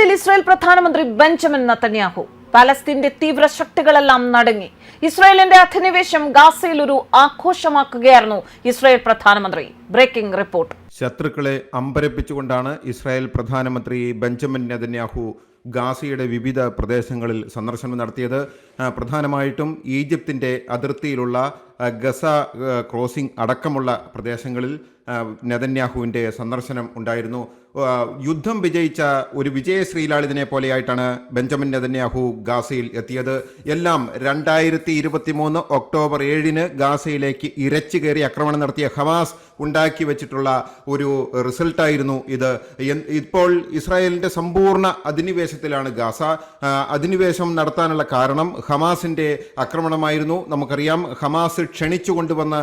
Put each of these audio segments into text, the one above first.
ഗാസയിൽ ഇസ്രായേൽ പ്രധാനമന്ത്രി Benjamin Netanyahu. പാലസ്തീന്റെ തീവ്ര ശക്തികളെല്ലാം നടങ്ങി. ഇസ്രായേലിന്റെ അധിനിവേശം ഗാസയിൽ ഒരു ആഘോഷമാക്കുകയായിരുന്നു ഇസ്രായേൽ പ്രധാനമന്ത്രി. Breaking report. ശത്രുക്കളെ അമ്പരപ്പിച്ചുകൊണ്ടാണ് ഇസ്രായേൽ പ്രധാനമന്ത്രി ബെഞ്ചമിൻ നെതന്യാഹു ഗാസയുടെ വിവിധ പ്രദേശങ്ങളിൽ സന്ദർശനം നടത്തിയത്. പ്രധാനമായിട്ടും ഈജിപ്തിന്റെ അതിർത്തിയിലുള്ള ഗസ ക്രോസിംഗ് അടക്കമുള്ള പ്രദേശങ്ങളിൽ നെതന്യാഹുവിന്റെ സന്ദർശനം ഉണ്ടായിരുന്നു. യുദ്ധം വിജയിച്ച ഒരു വിജയശ്രീലാളിതിനെ പോലെയായിട്ടാണ് ബെഞ്ചമിൻ നെതന്യാഹു ഗാസയിൽ എത്തിയത്. എല്ലാം രണ്ടായിരത്തി ഇരുപത്തി മൂന്ന് ഒക്ടോബർ ഏഴിന് ഗാസയിലേക്ക് ഇരച്ചു കയറി ആക്രമണം നടത്തിയ ഹമാസ് ഉണ്ടാക്കി വെച്ചിട്ടുള്ള ഒരു റിസൾട്ടായിരുന്നു ഇത്. ഇപ്പോൾ ഇസ്രായേലിന്റെ സമ്പൂർണ അധിനിവേശത്തിലാണ് ഗാസ. അധിനിവേശം നടത്താനുള്ള കാരണം ഹമാസിന്റെ ആക്രമണമായിരുന്നു. നമുക്കറിയാം ഹമാസ് ക്ഷണിച്ചു കൊണ്ടുവന്ന്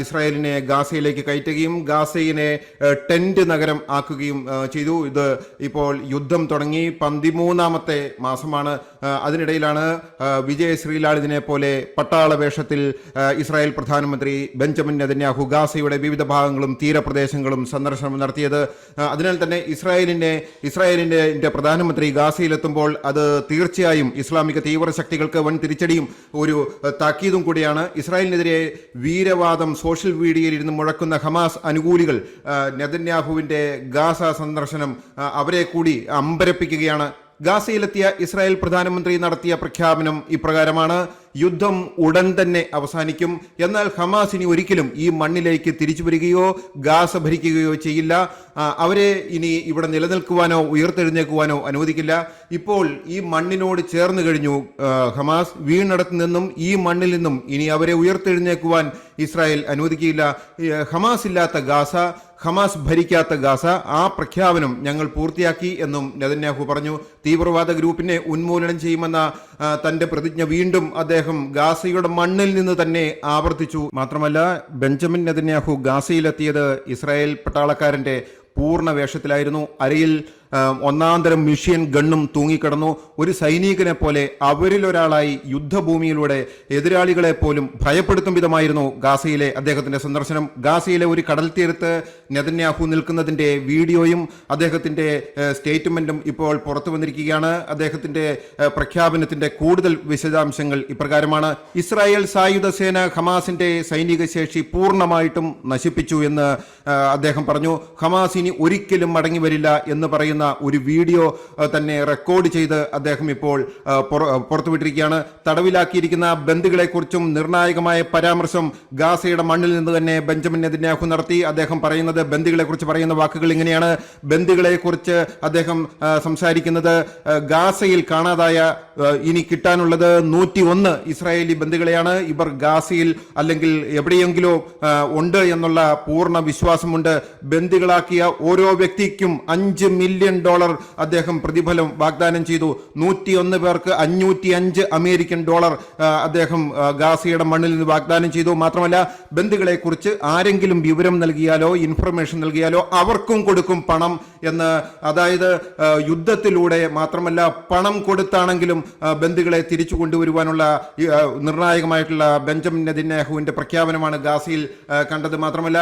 ഇസ്രായേലിനെ ഗാസയിലേക്ക് കയറ്റുകയും ഗാസയിനെ ടെന്റ് നഗരം ആക്കുകയും ചെയ്തു. ഇത് ഇപ്പോൾ യുദ്ധം തുടങ്ങി. പതിമൂന്നാമത്തെ മാസമാണ്. അതിനിടയിലാണ് വിജയ് ശ്രീലാളിതിനെ പോലെ പട്ടാള വേഷത്തിൽ ഇസ്രായേൽ പ്രധാനമന്ത്രി ബെഞ്ചമിൻ നെതന്യാഹു ഗാസയുടെ വിവിധ ഭാഗങ്ങളും തീരപ്രദേശങ്ങളും സന്ദർശനം നടത്തിയത്. അതിനാൽ തന്നെ ഇസ്രായേലിന്റെ ന്റെ പ്രധാനമന്ത്രി ഗാസയിലെത്തുമ്പോൾ അത് തീർച്ചയായും ഇസ്ലാമിക തീവ്ര ശക്തികൾക്ക് വൻ തിരിച്ചടിയും ഒരു താക്കീതും കൂടിയാണ്. ഇസ്രായേലിനെതിരെ വീരവാദം സോഷ്യൽ മീഡിയയിൽ ഇരുന്ന് മുഴക്കുന്ന ഹമാസ് അനുകൂലികൾ നെതന്യാഹുവിന്റെ ഗാസ സന്ദർശനം അവരെ കൂടി അമ്പരപ്പിക്കുകയാണ്. ഗാസയിലെത്തിയ ഇസ്രായേൽ പ്രധാനമന്ത്രി നടത്തിയ പ്രഖ്യാപനം ഇപ്രകാരമാണ്. യുദ്ധം ഉടൻ തന്നെ അവസാനിക്കും. എന്നാൽ ഹമാസ് ഇനി ഒരിക്കലും ഈ മണ്ണിലേക്ക് തിരിച്ചു വരികയോ ഗാസ ഭരിക്കുകയോ ചെയ്യില്ല. അവരെ ഇനി ഇവിടെ നിലനിൽക്കുവാനോ ഉയർത്തെഴുന്നേക്കുവാനോ അനുവദിക്കില്ല. ഇപ്പോൾ ഈ മണ്ണിനോട് ചേർന്ന് കഴിഞ്ഞു ഹമാസ്. വീണടത്തു നിന്നും ഈ മണ്ണിൽ നിന്നും ഇനി അവരെ ഉയർത്തെഴുന്നേക്കുവാൻ ഇസ്രായേൽ അനുവദിക്കില്ല. ഹമാസ് ഇല്ലാത്ത ഗാസ ഹമാസ് ഭരിക്കാത്ത ഗാസ ആ പ്രഖ്യാപനം ഞങ്ങൾ പൂർത്തിയാക്കി എന്നും നെതന്യാഹു പറഞ്ഞു. തീവ്രവാദ ഗ്രൂപ്പിനെ ഉന്മൂലനം ചെയ്യുമെന്ന തന്റെ പ്രതിജ്ഞ വീണ്ടും അദ്ദേഹം ഗാസയുടെ മണ്ണിൽ നിന്ന് തന്നെ ആവർത്തിച്ചു. മാത്രമല്ല ബെഞ്ചമിൻ നെതന്യാഹു ഗാസയിലെത്തിയത് ഇസ്രായേൽ പട്ടാളക്കാരന്റെ പൂർണ വേഷത്തിലായിരുന്നു. അരയിൽ ഒന്നാന്തരം മിഷ്യൻ ഗണ്ണും തൂങ്ങിക്കിടന്നു. ഒരു സൈനികനെ പോലെ അവരിൽ ഒരാളായി യുദ്ധഭൂമിയിലൂടെ എതിരാളികളെ പോലും ഭയപ്പെടുത്തും വിധമായിരുന്നു ഗാസയിലെ അദ്ദേഹത്തിന്റെ സന്ദർശനം. ഗാസയിലെ ഒരു കടൽ തീരത്ത് നെതന്യാഹു നിൽക്കുന്നതിന്റെ വീഡിയോയും അദ്ദേഹത്തിന്റെ സ്റ്റേറ്റ്മെന്റും ഇപ്പോൾ പുറത്തു വന്നിരിക്കുകയാണ്. അദ്ദേഹത്തിന്റെ പ്രഖ്യാപനത്തിന്റെ കൂടുതൽ വിശദാംശങ്ങൾ ഇപ്രകാരമാണ്. ഇസ്രായേൽ സായുധ സേന ഹമാസിന്റെ സൈനിക ശേഷി പൂർണമായിട്ടും നശിപ്പിച്ചു എന്ന് അദ്ദേഹം പറഞ്ഞു. ഹമാസ് ഇനി ഒരിക്കലും മടങ്ങി വരില്ല എന്ന് പറയുന്ന ഒരു വീഡിയോ തന്നെ റെക്കോർഡ് ചെയ്ത് അദ്ദേഹം ഇപ്പോൾ പുറത്തുവിട്ടിരിക്കുകയാണ്. തടവിലാക്കിയിരിക്കുന്ന ബന്ധുക്കളെക്കുറിച്ചും നിർണായകമായ പരാമർശം ഗാസയുടെ മണ്ണിൽ നിന്ന് തന്നെ ബെഞ്ചമിൻ നെതിന്യാഹു നടത്തി. അദ്ദേഹം പറയുന്നത് ബന്ധുക്കളെക്കുറിച്ച് പറയുന്ന വാക്കുകൾ ഇങ്ങനെയാണ്. ബന്ധുക്കളെക്കുറിച്ച് അദ്ദേഹം സംസാരിക്കുന്നത് ഗാസയിൽ കാണാതായ ഇനി കിട്ടാനുള്ളത് നൂറ്റി ഒന്ന് ഇസ്രായേലി ബന്ധുക്കളെയാണ്. ഇവർ ഗാസയിൽ അല്ലെങ്കിൽ എവിടെയെങ്കിലും ഉണ്ട് എന്നുള്ള പൂർണ വിശ്വാസമുണ്ട്. ബന്ദികളാക്കിയ ഓരോ വ്യക്തിക്കും അഞ്ച് മില്യൺ ഡോളർ അദ്ദേഹം പ്രതിഫലം വാഗ്ദാനം ചെയ്തു. നൂറ്റിയൊന്ന് പേർക്ക് അഞ്ഞൂറ്റി അഞ്ച് അമേരിക്കൻ ഡോളർ അദ്ദേഹം ഗാസയുടെ മണ്ണിൽ നിന്ന് വാഗ്ദാനം ചെയ്തു. മാത്രമല്ല ബന്ധുക്കളെ കുറിച്ച് ആരെങ്കിലും വിവരം നൽകിയാലോ ഇൻഫർമേഷൻ നൽകിയാലോ അവർക്കും കൊടുക്കും പണം എന്ന്. അതായത് യുദ്ധത്തിലൂടെ മാത്രമല്ല പണം കൊടുത്താണെങ്കിലും ബന്ധുക്കളെ തിരിച്ചു കൊണ്ടുവരുവാനുള്ള നിർണായകമായിട്ടുള്ള ബെഞ്ചമിൻ നെതിന്യാഹുവിന്റെ പ്രഖ്യാപനമാണ് ഗാസയിൽ കണ്ടത്. മാത്രമല്ല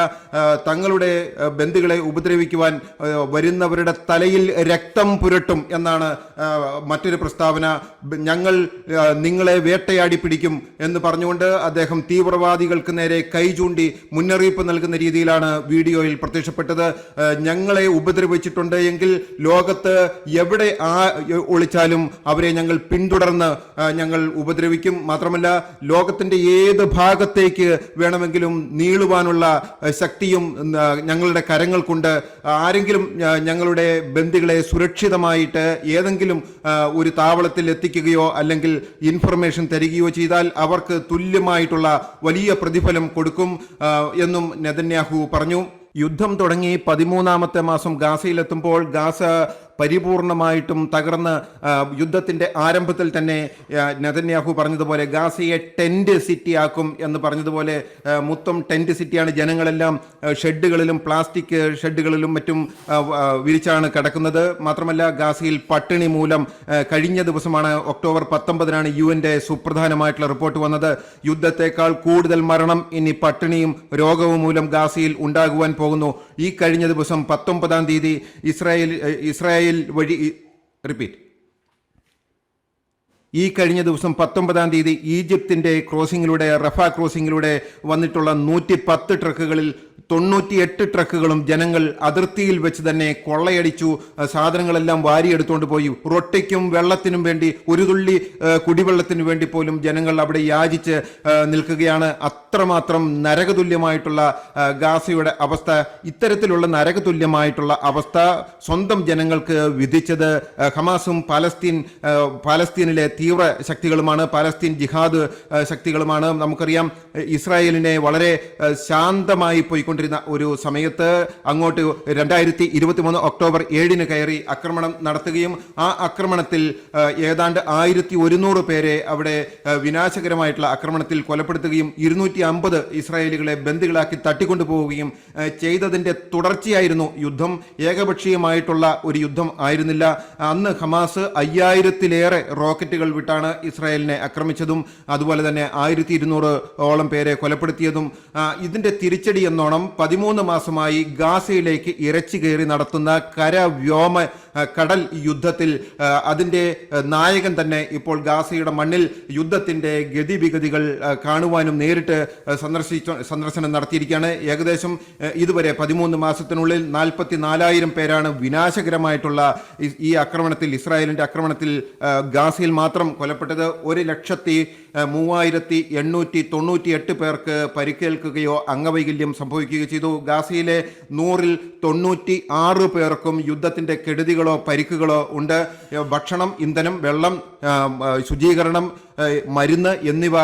തങ്ങളുടെ ബന്ധുക്കളെ ഉപദ്രവിക്കുവാൻ വരുന്നവരുടെ തലയിൽ രക്തം പുരട്ടും എന്നാണ് മറ്റൊരു പ്രസ്താവന. ഞങ്ങൾ നിങ്ങളെ വേട്ടയാടി പിടിക്കും എന്ന് പറഞ്ഞുകൊണ്ട് അദ്ദേഹം തീവ്രവാദികൾക്ക് നേരെ കൈ ചൂണ്ടി മുന്നറിയിപ്പ് നൽകുന്ന രീതിയിലാണ് വീഡിയോയിൽ പ്രത്യക്ഷപ്പെട്ടത്. ഞങ്ങളെ ഉപദ്രവിച്ചിട്ടുണ്ട് എങ്കിൽ ലോകത്ത് എവിടെ ആ ഒളിച്ചാലും അവരെ ഞങ്ങൾ പിന്തുടർന്ന് ഞങ്ങൾ ഉപദ്രവിക്കും. മാത്രമല്ല ലോകത്തിന്റെ ഏത് ഭാഗത്തേക്ക് വേണമെങ്കിലും നീളുവാനുള്ള ശക്തിയും ഞങ്ങളുടെ കരങ്ങൾക്കുണ്ട്. ആരെങ്കിലും ഞങ്ങളുടെ ബന്ധികളെ സുരക്ഷിതമായിട്ട് ഏതെങ്കിലും ഒരു താവളത്തിൽ എത്തിക്കുകയോ അല്ലെങ്കിൽ ഇൻഫർമേഷൻ തരികയോ ചെയ്താൽ അവർക്ക് തുല്യമായിട്ടുള്ള വലിയ പ്രതിഫലം കൊടുക്കും എന്നും നെതന്യാഹു പറഞ്ഞു. യുദ്ധം തുടങ്ങി പതിമൂന്നാമത്തെ മാസം ഗാസയിലെത്തുമ്പോൾ ഗാസ പരിപൂർണമായിട്ടും തകർന്ന് യുദ്ധത്തിന്റെ ആരംഭത്തിൽ തന്നെ നെതന്യാഹു പറഞ്ഞതുപോലെ ഗാസയെ ടെന്റ് സിറ്റിയാക്കും എന്ന് പറഞ്ഞതുപോലെ മൊത്തം ടെന്റ് സിറ്റിയാണ് ജനങ്ങളെല്ലാം ഷെഡുകളിലും പ്ലാസ്റ്റിക് ഷെഡുകളിലും മറ്റും വിരിച്ചാണ് കിടക്കുന്നത്. മാത്രമല്ല ഗാസയിൽ പട്ടിണി മൂലം കഴിഞ്ഞ ദിവസമാണ് ഒക്ടോബർ പത്തൊമ്പതിനാണ് യു എന്റെ സുപ്രധാനമായിട്ടുള്ള റിപ്പോർട്ട് വന്നത്. യുദ്ധത്തെക്കാൾ കൂടുതൽ മരണം ഇനി പട്ടിണിയും രോഗവും മൂലം ഗാസയിൽ ഉണ്ടാകുവാൻ പോകുന്നു. ഈ കഴിഞ്ഞ ദിവസം പത്തൊമ്പതാം തീയതി ഇസ്രായേൽ ഇസ്രായേൽ വഴി റിപ്പീറ്റ് ഈ കഴിഞ്ഞ ദിവസം പത്തൊമ്പതാം തീയതി ഈജിപ്തിന്റെ ക്രോസിംഗിലൂടെ റഫ ക്രോസിംഗിലൂടെ വന്നിട്ടുള്ള നൂറ്റി പത്ത് ട്രക്കുകളിൽ തൊണ്ണൂറ്റിയെട്ട് ട്രക്കുകളും ജനങ്ങൾ അതിർത്തിയിൽ വെച്ച് തന്നെ കൊള്ളയടിച്ചു. സാധനങ്ങളെല്ലാം വാരിയെടുത്തുകൊണ്ട് പോയി. റൊട്ടിക്കും വെള്ളത്തിനും വേണ്ടി ഒരു തുള്ളി കുടിവെള്ളത്തിനു വേണ്ടി പോലും ജനങ്ങൾ അവിടെ യാചിച്ച് നിൽക്കുകയാണ്. അത്രമാത്രം നരകതുല്യമായിട്ടുള്ള ഗാസയുടെ അവസ്ഥ ഇത്തരത്തിലുള്ള നരകതുല്യമായിട്ടുള്ള അവസ്ഥ സ്വന്തം ജനങ്ങൾക്ക് വിധിച്ചത് ഹമാസും പാലസ്തീൻ പാലസ്തീനിലെ തീവ്ര ശക്തികളുമാണ്. പാലസ്തീൻ ജിഹാദ് ശക്തികളുമാണ്. നമുക്കറിയാം ഇസ്രായേലിനെ വളരെ ശാന്തമായി ശാന്തമായി പോയിക്കൊണ്ടിരുന്ന ഒരു സമയത്ത് അങ്ങോട്ട് രണ്ടായിരത്തി ഇരുപത്തി മൂന്ന് ഒക്ടോബർ ഏഴിന് കയറി ആക്രമണം നടത്തുകയും ആ ആക്രമണത്തിൽ ഏതാണ്ട് ആയിരത്തി ഒരുന്നൂറ് പേരെ അവിടെ വിനാശകരമായിട്ടുള്ള ആക്രമണത്തിൽ കൊലപ്പെടുത്തുകയും ഇരുന്നൂറ്റി അമ്പത് ഇസ്രായേലികളെ ബന്ദികളാക്കി തട്ടിക്കൊണ്ടുപോവുകയും ചെയ്തതിന്റെ തുടർച്ചയായിരുന്നു യുദ്ധം. ഏകപക്ഷീയമായിട്ടുള്ള ഒരു യുദ്ധം ആയിരുന്നില്ല. അന്ന് ഹമാസ് അയ്യായിരത്തിലേറെ റോക്കറ്റുകൾ വിട്ടാണ് ഇസ്രായേലിനെ ആക്രമിച്ചതും അതുപോലെ തന്നെ ആയിരത്തി ഇരുന്നൂറ് ഓളം പേരെ കൊലപ്പെടുത്തിയതും. ഇതിന്റെ തിരിച്ചടി എന്നോണം പതിമൂന്ന് മാസമായി ഗാസയിലേക്ക് ഇറച്ചി കയറി നടത്തുന്ന കര വ്യോമ കടൽ യുദ്ധത്തിൽ അതിന്റെ നായകൻ തന്നെ ഇപ്പോൾ ഗാസയുടെ മണ്ണിൽ യുദ്ധത്തിന്റെ ഗതിവിഗതികൾ കാണുവാനും നേരിട്ട് സന്ദർശിച്ച സന്ദർശനം നടത്തിയിരിക്കുകയാണ്. ഏകദേശം ഇതുവരെ പതിമൂന്ന് മാസത്തിനുള്ളിൽ നാൽപ്പത്തി നാലായിരം പേരാണ് വിനാശകരമായിട്ടുള്ള ഈ- ആക്രമണത്തിൽ ഇസ്രായേലിന്റെ ആക്രമണത്തിൽ ഗാസയിൽ മാത്രം കൊലപ്പെട്ടത് ഒരു ലക്ഷത്തി മൂവായിരത്തി എണ്ണൂറ്റി തൊണ്ണൂറ്റി എട്ട് പേർക്ക് പരിക്കേൽക്കുകയോ അംഗവൈകല്യം സംഭവിക്കുകയോ ചെയ്തു. ഗാസയിലെ നൂറിൽ തൊണ്ണൂറ്റി ആറ് പേർക്കും യുദ്ധത്തിന്റെ കെടുതികളോ പരിക്കുകളോ ഉണ്ട്. ഭക്ഷണം ഇന്ധനം വെള്ളം ശുചീകരണം മരുന്ന് എന്നിവ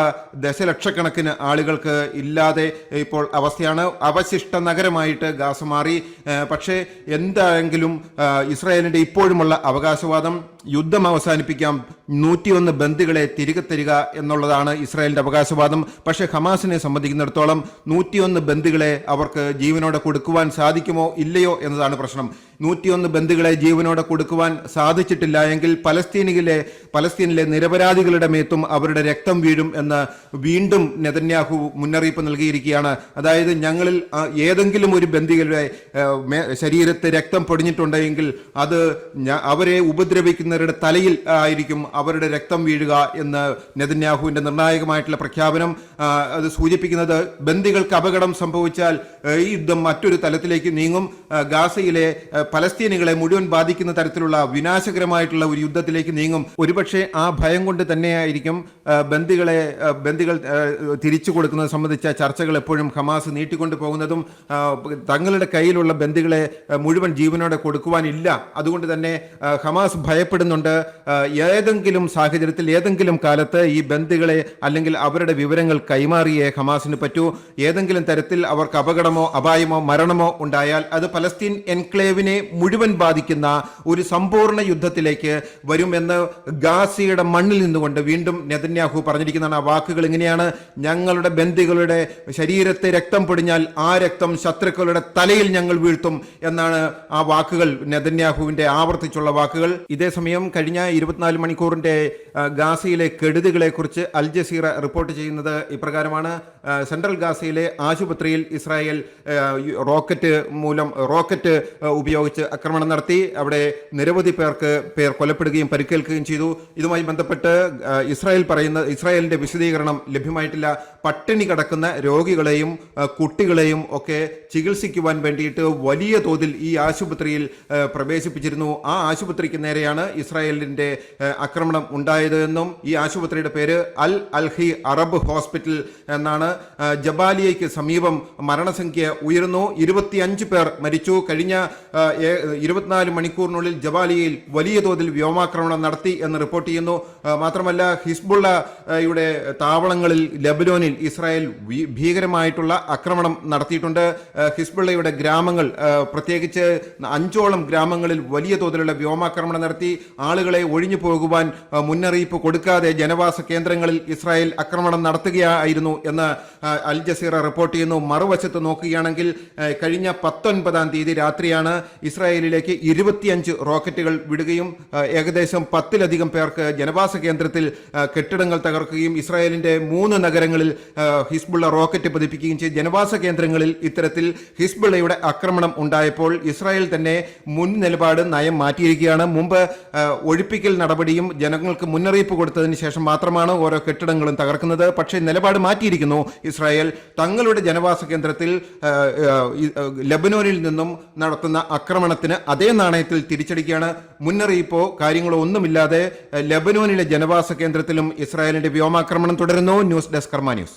ദശലക്ഷക്കണക്കിന് ആളുകൾക്ക് ഇല്ലാതെ ഇപ്പോൾ അവസ്ഥയാണ്. അവശിഷ്ട നഗരമായിട്ട് ഗാസ മാറി. പക്ഷേ എന്തായെങ്കിലും ഇസ്രായേലിന്റെ ഇപ്പോഴുമുള്ള അവകാശവാദം യുദ്ധം അവസാനിപ്പിക്കാം. നൂറ്റിയൊന്ന് ബന്ദികളെ തിരികെ തരിക എന്നുള്ളതാണ് ഇസ്രായേലിന്റെ അവകാശവാദം. പക്ഷേ ഹമാസിനെ സംബന്ധിക്കുന്നിടത്തോളം നൂറ്റിയൊന്ന് ബന്ദികളെ അവർക്ക് ജീവനോടെ കൊടുക്കുവാൻ സാധിക്കുമോ ഇല്ലയോ എന്നതാണ് പ്രശ്നം. നൂറ്റിയൊന്ന് ബന്ദികളെ ജീവനോടെ കൊടുക്കുവാൻ സാധിച്ചിട്ടില്ല എങ്കിൽ പലസ്തീനിലെ പലസ്തീനിലെ നിരപരാധികളുടെ മേത്തും അവരുടെ രക്തം വീഴും എന്ന് വീണ്ടും നെതന്യാഹു മുന്നറിയിപ്പ് നൽകിയിരിക്കുകയാണ്. അതായത് ഞങ്ങളിൽ ഏതെങ്കിലും ഒരു ശരീരത്തെ ശരീരത്ത് രക്തം പൊടിഞ്ഞിട്ടുണ്ടെങ്കിൽ അത് അവരെ ഉപദ്രവിക്കുന്നവരുടെ തലയിൽ ആയിരിക്കും അവരുടെ രക്തം വീഴുക എന്ന് നെതന്യാഹുവിന്റെ നിർണായകമായിട്ടുള്ള പ്രഖ്യാപനം അത് സൂചിപ്പിക്കുന്നത് ബന്ദികൾക്ക് അപകടം സംഭവിച്ചാൽ ഈ യുദ്ധം മറ്റൊരു തലത്തിലേക്ക് നീങ്ങും. ഗാസയിലെ പലസ്തീനികളെ മുഴുവൻ ബാധിക്കുന്ന തരത്തിലുള്ള വിനാശകരമായിട്ടുള്ള ഒരു യുദ്ധത്തിലേക്ക് നീങ്ങും. ഒരുപക്ഷെ ആ ഭയം കൊണ്ട് തന്നെയായിരിക്കും ആ, ബന്ദികളെ ബന്ദികൾ തിരിച്ചു കൊടുക്കുന്നത് സംബന്ധിച്ച ചർച്ചകൾ എപ്പോഴും ഹമാസ് നീട്ടിക്കൊണ്ടു പോകുന്നതും തങ്ങളുടെ കയ്യിലുള്ള ബന്ദികളെ മുഴുവൻ ജീവനോടെ കൊടുക്കുവാനില്ല. അതുകൊണ്ട് തന്നെ ഹമാസ് ഭയപ്പെടുന്നുണ്ട്. ഏതെങ്കിലും സാഹചര്യത്തിൽ ഏതെങ്കിലും കാലത്ത് ഈ ബന്ദികളെ അല്ലെങ്കിൽ അവരുടെ വിവരങ്ങൾ കൈമാറിയേ ഹമാസിന് പറ്റൂ. ഏതെങ്കിലും തരത്തിൽ അവർക്ക് അപകടമോ അപായമോ മരണമോ ഉണ്ടായാൽ അത് പലസ്തീൻ എൻക്ലേവിനെ മുഴുവൻ ബാധിക്കുന്ന ഒരു സമ്പൂർണ യുദ്ധത്തിലേക്ക് വരുമെന്ന് ഗാസിയുടെ മണ്ണിൽ നിന്നുകൊണ്ട് വീണ്ടും നെതന്യാഹു പറഞ്ഞിരിക്കുന്നതാണ് ആ വാക്കുകൾ ഇങ്ങനെയാണ്. ഞങ്ങളുടെ ബന്ദികളുടെ ശരീരത്തെ രക്തം പൊടിഞ്ഞാൽ ആ രക്തം ശത്രുക്കളുടെ തലയിൽ ഞങ്ങൾ വീഴ്ത്തും എന്നാണ് ആ വാക്കുകൾ നെതന്യാഹുവിന്റെ ആവർത്തിച്ചുള്ള വാക്കുകൾ. ഇതേസമയം കഴിഞ്ഞ ഇരുപത്തിനാല് മണിക്കൂറിന്റെ ഗാസയിലെ കെടുതികളെ കുറിച്ച് അൽ ജസീറ റിപ്പോർട്ട് ചെയ്യുന്നത് ഇപ്രകാരമാണ്. സെൻട്രൽ ഗാസയിലെ ആശുപത്രിയിൽ ഇസ്രായേൽ റോക്കറ്റ് മൂലം റോക്കറ്റ് ഉപയോഗിച്ച് ആക്രമണം നടത്തി. അവിടെ നിരവധി പേർക്ക് പേർ കൊലപ്പെടുകയും പരിക്കേൽക്കുകയും ചെയ്തു. ഇതുമായി ബന്ധപ്പെട്ട് ആ, ഇസ്രായേൽ പറയുന്ന ഇസ്രായേലിന്റെ വിശദീകരണം ലഭ്യമായിട്ടില്ല. പട്ടിണി കിടക്കുന്ന രോഗികളെയും കുട്ടികളെയും ഒക്കെ ചികിത്സിക്കുവാൻ വേണ്ടിയിട്ട് വലിയ തോതിൽ ഈ ആശുപത്രിയിൽ പ്രവേശിപ്പിച്ചിരുന്നു. ആ ആശുപത്രിക്ക് നേരെയാണ് ഇസ്രായേലിന്റെ ആക്രമണം ഉണ്ടായത് എന്നും ഈ ആശുപത്രിയുടെ പേര് അൽ അൽഹി അറബ് ഹോസ്പിറ്റൽ എന്നാണ്. ജബാലിയയ്ക്ക് സമീപം മരണസംഖ്യ ഉയർന്നു ഇരുപത്തിയഞ്ച് പേർ മരിച്ചു. കഴിഞ്ഞ ഇരുപത്തിനാല് മണിക്കൂറിനുള്ളിൽ ജബാലിയയിൽ വലിയ തോതിൽ വ്യോമാക്രമണം നടത്തി എന്ന് റിപ്പോർട്ട് ചെയ്യുന്നു. മാത്രമല്ല മാത്രമല്ല ഹിസ്ബുള്ളയുടെ താവളങ്ങളിൽ ലബനോനിൽ ഇസ്രായേൽ ഭീകരമായിട്ടുള്ള ആക്രമണം നടത്തിയിട്ടുണ്ട്. ഹിസ്ബുള്ളയുടെ ഗ്രാമങ്ങൾ പ്രത്യേകിച്ച് അഞ്ചോളം ഗ്രാമങ്ങളിൽ വലിയ തോതിലുള്ള വ്യോമാക്രമണം നടത്തി. ആളുകളെ ഒഴിഞ്ഞു പോകുവാൻ മുന്നറിയിപ്പ് കൊടുക്കാതെ ജനവാസ കേന്ദ്രങ്ങളിൽ ഇസ്രായേൽ ആക്രമണം നടത്തുകയായിരുന്നു എന്ന് അൽ ജസീറ റിപ്പോർട്ട് ചെയ്യുന്നു. മറുവശത്ത് നോക്കുകയാണെങ്കിൽ കഴിഞ്ഞ പത്തൊൻപതാം തീയതി രാത്രിയാണ് ഇസ്രായേലിലേക്ക് ഇരുപത്തിയഞ്ച് റോക്കറ്റുകൾ വിടുകയും ഏകദേശം പത്തിലധികം പേർക്ക് ജനവാസ കേന്ദ്രത്തിൽ കെട്ടിടങ്ങൾ തകർക്കുകയും ഇസ്രായേലിന്റെ മൂന്ന് നഗരങ്ങളിൽ ഹിസ്ബുള്ള റോക്കറ്റ് പതിപ്പിക്കുകയും ചെയ്ത് ജനവാസ കേന്ദ്രങ്ങളിൽ ഇത്തരത്തിൽ ഹിസ്ബുള്ളയുടെ ആക്രമണം ഉണ്ടായപ്പോൾ ഇസ്രായേൽ തന്നെ മുൻ നിലപാട് നയം മാറ്റിയിരിക്കുകയാണ്. മുമ്പ് ഒഴിപ്പിക്കൽ നടപടിയും ജനങ്ങൾക്ക് മുന്നറിയിപ്പ് കൊടുത്തതിന് ശേഷം മാത്രമാണ് ഓരോ കെട്ടിടങ്ങളും തകർക്കുന്നത്. പക്ഷേ നിലപാട് മാറ്റിയിരിക്കുന്നു ഇസ്രായേൽ. തങ്ങളുടെ ജനവാസ കേന്ദ്രത്തിൽ ലബനോനിൽ നിന്നും നടത്തുന്ന ആക്രമണത്തിന് അതേ നാണയത്തിൽ തിരിച്ചടിക്കുകയാണ്. മുന്നറിയിപ്പോ കാര്യങ്ങളോ ഒന്നുമില്ലാതെ ലബനോനിലെ ജനവാസ കേന്ദ്രത്തിലും ഇസ്രായേലിന്റെ വ്യോമാക്രമണം തുടരുന്നു. News desk Karma news.